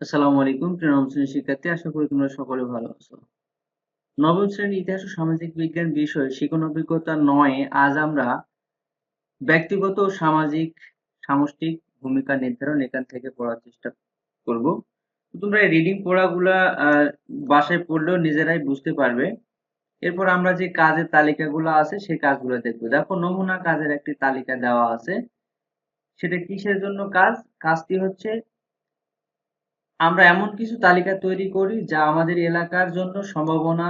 আসসালামু আলাইকুম, প্রিয় শ্রেণির শিক্ষার্থী, আশা করি তোমরা সকলে ভালো আছো। নবম শ্রেণির ইতিহাস ও সামাজিক বিজ্ঞান বিষয়ে শিক্ষণ অভিজ্ঞতা নয়, আজ আমরা ব্যক্তিগত সামাজিক সামষ্টিক ভূমিকা নির্ধারণ এখান থেকে পড়ার চেষ্টা করব। তোমরা এই রিডিং পড়াগুলা বাসায় পড়লেও নিজেরাই বুঝতে পারবে। এরপর আমরা যে কাজের তালিকাগুলো আছে, সেই কাজগুলো দেখব। দেখো, নমুনা কাজের একটি তালিকা দেওয়া আছে। সেটা কিসের জন্য কাজ? কাজটি হচ্ছে আমরা এমন কিছু তালিকা তৈরি করি যা আমাদের এলাকার জন্য সম্ভাবনা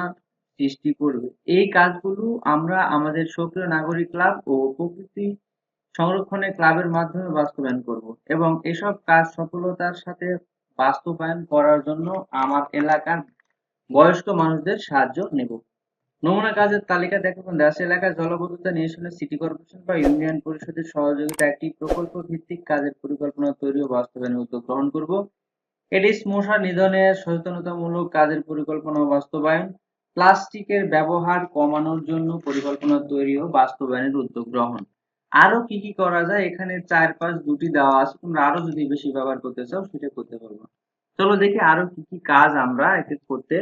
সৃষ্টি করবে। এই কাজগুলো আমরা আমাদের সক্রিয় নাগরিক ক্লাব ও প্রকৃতি সংরক্ষণের ক্লাবের মাধ্যমে বাস্তবায়ন করব এবং এসব কাজ সফলতার সাথে বাস্তবায়ন করার জন্য আমার এলাকার বয়স্ক মানুষদের সাহায্য নেব। নমুনা কাজের তালিকা দেখো দেশ এলাকার জলবদ্ধতা নিরসনে সিটি কর্পোরেশন বা ইউনিয়ন পরিষদের সহযোগিতা একটি প্রকল্প ভিত্তিক কাজের পরিকল্পনা তৈরি ও বাস্তবায়নের উদ্যোগ গ্রহণ করব। এডিস মশা নিধনের সচেতনতামূলক কাজের পরিকল্পনা বাস্তবায়ন, প্লাস্টিকের ব্যবহার কমানোর জন্য পরিকল্পনা তৈরি ও বাস্তবায়নের উদ্যোগ গ্রহণ। আরও কি কি করা যায়? এখানে চার পাঁচ দুটি দেওয়া আছে। তোমরা আরও যদি বেশি ব্যবহার করতে চাও, সেটা করতে পারব। চলো দেখি আরও কি কি কাজ আমরা এতে করতে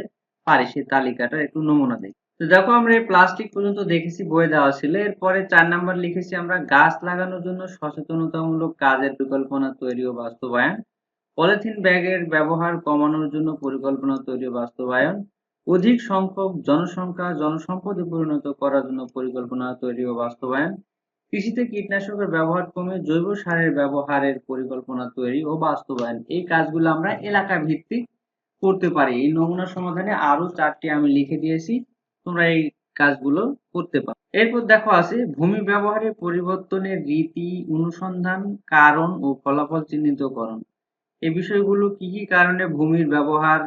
পারি। সেই তালিকাটা একটু নমুনা দেখি। তো দেখো, আমরা এই প্লাস্টিক পর্যন্ত দেখেছি বই দেওয়া ছিল। এরপরে চার নাম্বার লিখেছি আমরা, গাছ লাগানোর জন্য সচেতনতামূলক কাজের পরিকল্পনা তৈরি ও বাস্তবায়ন। পলিথিন ব্যাগের ব্যবহার কমানোর জন্য পরিকল্পনা তৈরি বাস্তবায়ন, অধিক সংখ্যক জনসংখ্যা, জনসম্পদে পরিণত করার জন্য পরিকল্পনা তৈরি ও বাস্তবায়ন, কৃষিতে কীটনাশকের ব্যবহার কমে জৈব সারের ব্যবহারের পরিকল্পনা তৈরি ও বাস্তবায়ন। এই কাজগুলো আমরা এলাকা ভিত্তিক করতে পারি। এই নমুনা সমাধানে আরও চারটি আমি লিখে দিয়েছি। তোমরা এই কাজগুলো করতে পারো। এরপর দেখো আছে, ভূমি ব্যবহারের পরিবর্তনের রীতি, অনুসন্ধান, কারণ ও ফলাফল চিহ্নিতকরণ। এই বিষয়গুলো কি কি কারণে ভূমির ব্যবহার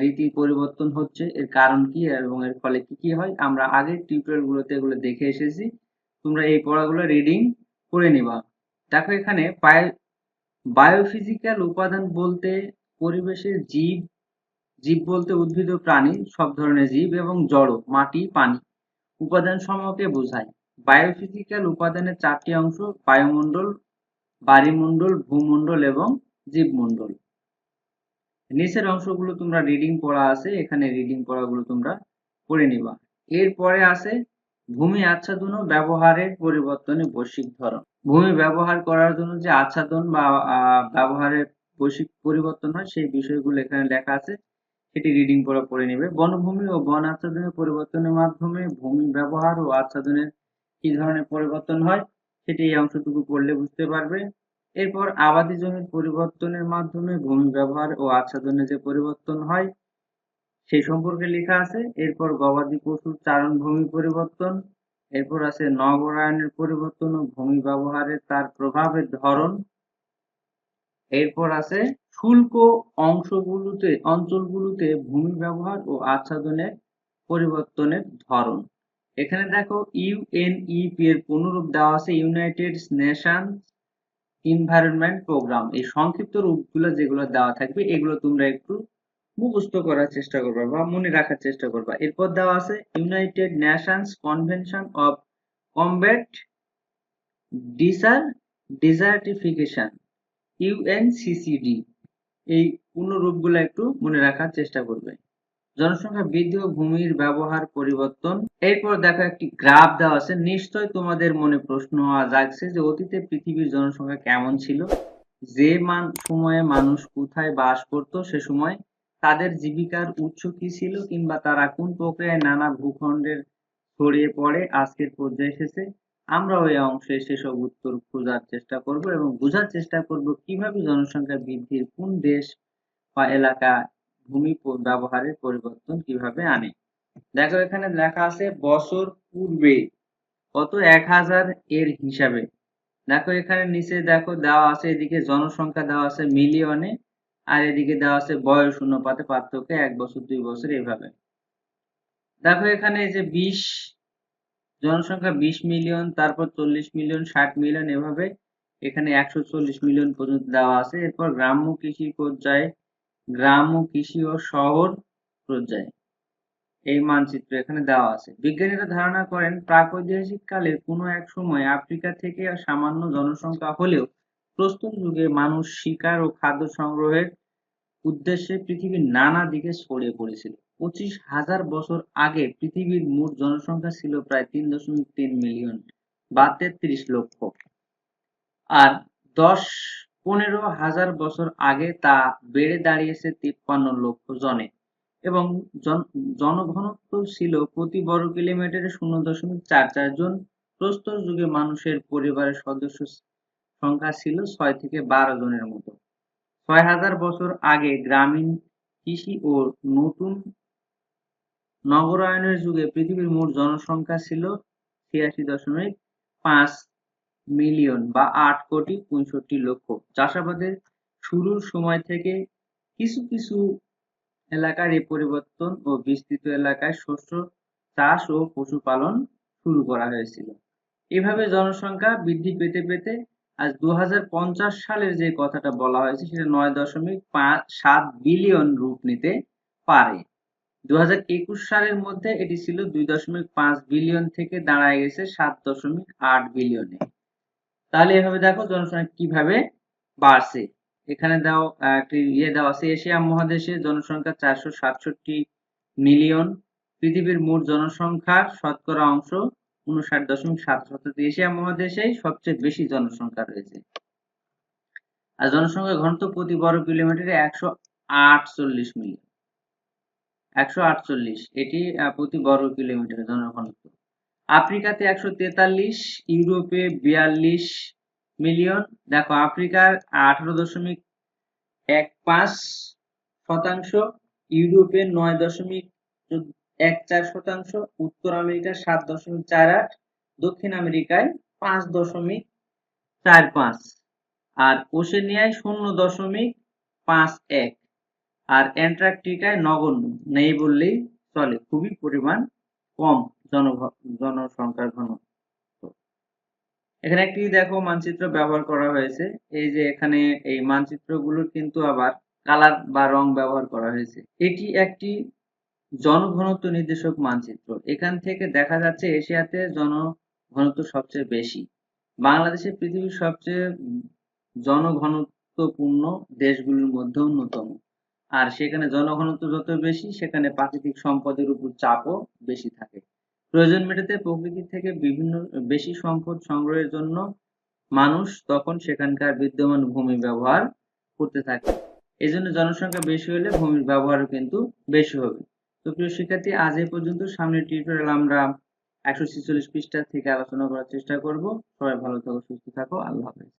রীতি পরিবর্তন হচ্ছে, এর কারণ কি এবং এর ফলে কি কি হয়, আমরা আগের টিউটোরিয়ালগুলোতে এগুলো দেখে এসেছি। তোমরা এই পড়াগুলো রিডিং করে নিবা। দেখো এখানে বায়োফিজিক্যাল উপাদান বলতে পরিবেশের জীব জীব বলতে উদ্ভিদ ও প্রাণী, সব ধরনের জীব এবং জড়, মাটি, পানি। উপাদান সমূহকে বোঝায়। বায়োফিজিক্যাল উপাদানের চারটি অংশ, বায়ুমণ্ডল বাড়িমণ্ডল ভূমণ্ডল এবং জীবমণ্ডল নিচের অংশগুলো তোমরা রিডিং পড়া আছে, এখানে রিডিং পড়াগুলো তোমরা পড়ে নিবা। এরপরে আছে ভূমি আচ্ছাদন ও ব্যবহারের পরিবর্তনে বৈশ্বিক ধরন। ভূমি ব্যবহার করার জন্য যে আচ্ছাদন বা ব্যবহারের বৈশ্বিক পরিবর্তন হয়, সেই বিষয়গুলো এখানে লেখা আছে। সেটি রিডিং পড়া পড়ে নেবে। বনভূমি ও বন আচ্ছাদনের পরিবর্তনের মাধ্যমে ভূমি ব্যবহার ও আচ্ছাদনের কি ধরনের পরিবর্তন হয়, সেটি এই অংশটুকু পড়লে বুঝতে পারবে। এরপর আবাদি জমির পরিবর্তনের মাধ্যমে ভূমি ব্যবহার ও আচ্ছাদনে যে পরিবর্তন হয়, সেই সম্পর্কে লেখা আছে। এরপর গবাদি পশুর চারণ ভূমি পরিবর্তন, এরপর আছে নগরায়নের পরিবর্তন ও ভূমি ব্যবহারের তার প্রভাবের ধরন। এরপর আছে শুল্ক অংশগুলোতে, অঞ্চলগুলোতে ভূমি ব্যবহার ও আচ্ছাদনের পরিবর্তনের ধরন। এখানে দেখো ইউএনইপি এর পুনরূপ দেওয়া আছে, ইউনাইটেড নেশনস ইনভায়রনমেন্ট প্রোগ্রাম এই সংক্ষিপ্ত রূপগুলো যেগুলো দেওয়া থাকবে, এগুলো তোমরা একটু মুখস্থ করার চেষ্টা করবা বা মনে রাখার চেষ্টা করবা। এরপর দেওয়া আছে united nations convention of combat deser desertification UNCCD এই পূর্ণ রূপগুলো একটু মনে রাখার চেষ্টা করবে। জনসংখ্যা বৃদ্ধি ও ভূমির ব্যবহার পরিবর্তন। এরপর দেখো একটি গ্রাফ দেওয়া আছে। নিশ্চয় তোমাদের মনে প্রশ্ন জাগছে যে অতীতে পৃথিবীর জনসংখ্যা কেমন ছিল? যে মান, সময়ে মানুষ কোথায় বাস করত সে সময় তাদের জীবিকার উৎস কি ছিল কিংবা তারা কোন প্রক্রিয়ায় নানা ভূখণ্ডের ছড়িয়ে পড়ে, আজকের পর্যায়ে এসেছে। আমরা ওই অংশে সেসব উত্তর খোঁজার চেষ্টা করব এবং বোঝার চেষ্টা করব কীভাবে জনসংখ্যা বৃদ্ধির কোন দেশ বা এলাকা ভূমি ব্যবহারের পরিবর্তন কীভাবে আনে? দেখো, এখানে লেখা আছে বছর পূর্বে। কত? এক হাজার এর হিসাবে। দেখো, এখানে নিচে দেখো, দেওয়া আছে, এদিকে জনসংখ্যা দেওয়া আছে মিলিয়নে, আর এদিকে দেওয়া আছে বয়স অনুপাতে পার্থক্য এক বছর, দুই বছর, এভাবে। দেখো, এখানে যে বিশ, জনসংখ্যা বিশ মিলিয়ন, তারপর চল্লিশ মিলিয়ন, ষাট মিলিয়ন, এভাবে এখানে একশো চল্লিশ মিলিয়ন পর্যন্ত দেওয়া আছে। এরপর গ্রাম্য কৃষি পর্যায়ে গ্রাম ও কৃষি ও শহর পর্যায়ে। এই মানচিত্র এখানে দেওয়া আছে। বিজ্ঞানীরা ধারণা করেন, প্রাগৈতিহাসিক কালে কোনো এক সময় আফ্রিকা থেকে সামান্য জনসংখ্যা হলেও প্রস্তর যুগে মানুষ শিকার ও খাদ্য সংগ্রহের উদ্দেশ্যে পৃথিবীর নানা দিকে ছড়িয়ে পড়েছিল। পঁচিশ হাজার বছর আগে পৃথিবীর মোট জনসংখ্যা ছিল প্রায় তিন দশমিক তিন মিলিয়ন বা তেত্রিশ লক্ষ। আর দশ পনেরো হাজার বছর আগে তা বেড়ে দাঁড়িয়েছে তিপ্পান্ন লক্ষ জনে এবং জনঘনত্ব ছিল প্রতি বর্গ কিলোমিটারে শূন্য দশমিক চার চার জন। প্রস্তর যুগে মানুষের পরিবারের সদস্য সংখ্যা ছিল ছয় থেকে বারো জনের মতো। ছয় হাজার বছর আগে গ্রামীণ কৃষি ও নতুন নগরায়নের যুগে পৃথিবীর মোট জনসংখ্যা ছিল ছিয়াশি দশমিক পাঁচ মিলিয়ন বা আট কোটি পঁয়ষট্টি লক্ষ। চাষাবাদের শুরুর সময় থেকে কিছু কিছু এলাকার এই পরিবর্তন ও বিস্তৃত এলাকায় শস্য চাষ ও পশুপালন শুরু করা হয়েছিল। এভাবে জনসংখ্যা বৃদ্ধি পেতে পেতে আজ দু হাজার পঞ্চাশ সালের যে কথাটা বলা হয়েছে, সেটা নয় দশমিক পাঁচ সাত বিলিয়ন রূপ নিতে পারে। দুহাজার একুশ সালের মধ্যে এটি ছিল দুই দশমিক পাঁচ বিলিয়ন থেকে দাঁড়ায় গেছে সাত দশমিক আট বিলিয়নে। তাহলে এভাবে দেখো জনসংখ্যা কীভাবে বাড়ছে। এখানে দাও, একটি ইয়ে দেওয়া আছে, এশিয়া মহাদেশে জনসংখ্যা চারশো সাতষট্টি মিলিয়ন। পৃথিবীর মোট জনসংখ্যার শতকরা অংশ উনষাট দশমিক সাত অর্থাৎ এশিয়া মহাদেশেই সবচেয়ে বেশি জনসংখ্যা রয়েছে। আর জনসংখ্যা ঘনত্ব প্রতি বর্গ কিলোমিটারে একশো আটচল্লিশ মিলিয়ন। একশো আটচল্লিশ, এটি প্রতি বর্গ কিলোমিটার জনঘনত্ব। আফ্রিকাতে একশো তেতাল্লিশ, ইউরোপে বিয়াল্লিশ মিলিয়ন। দেখো, আফ্রিকার আঠারো দশমিক এক পাঁচ শতাংশ, ইউরোপে নয় দশমিক এক চার শতাংশ, উত্তর আমেরিকার সাত দশমিক চার আট, দক্ষিণ আমেরিকায় পাঁচ দশমিক চার পাঁচ, আর ওশেনিয়ায় শূন্য দশমিক পাঁচ এক, আর অ্যান্টার্কটিকায় নগণ্য, নেই বললেই চলে, খুবই পরিমাণ কম। জনসংখ্যার ঘন এখানে একটি দেখো মানচিত্র ব্যবহার করা হয়েছে। এই যে এখানে এই মানচিত্রগুলোর কিন্তু আবার কালার বা রং ব্যবহার করা হয়েছে। এটি একটি জনঘনত্ব নির্দেশক মানচিত্র। এখান থেকে দেখা যাচ্ছে এশিয়াতে জনঘনত্ব সবচেয়ে বেশি। বাংলাদেশে পৃথিবীর সবচেয়ে জনঘনত্বপূর্ণ দেশগুলির মধ্যে অন্যতম। আর সেখানে জনঘনত্ব যত বেশি, সেখানে প্রাকৃতিক সম্পদের উপর চাপও বেশি থাকে। প্রয়োজন মেটাতে প্রকৃতি থেকে বিভিন্ন, বেশি সম্পদ সংগ্রহের জন্য মানুষ তখন সেখানকার বিদ্যমান ভূমি ব্যবহার করতে থাকে। এই জন্য জনসংখ্যা বেশি হলে ভূমির ব্যবহারও কিন্তু বেশি হবে। তো প্রিয় শিক্ষার্থী, আজ এই পর্যন্ত সামনের টিউটোরিয়াল আমরা একশো ছেচল্লিশ পৃষ্ঠা থেকে আলোচনা করার চেষ্টা করব। সবাই ভালো থাকো, সুস্থ থাকো, আল্লাহ হাফেজ।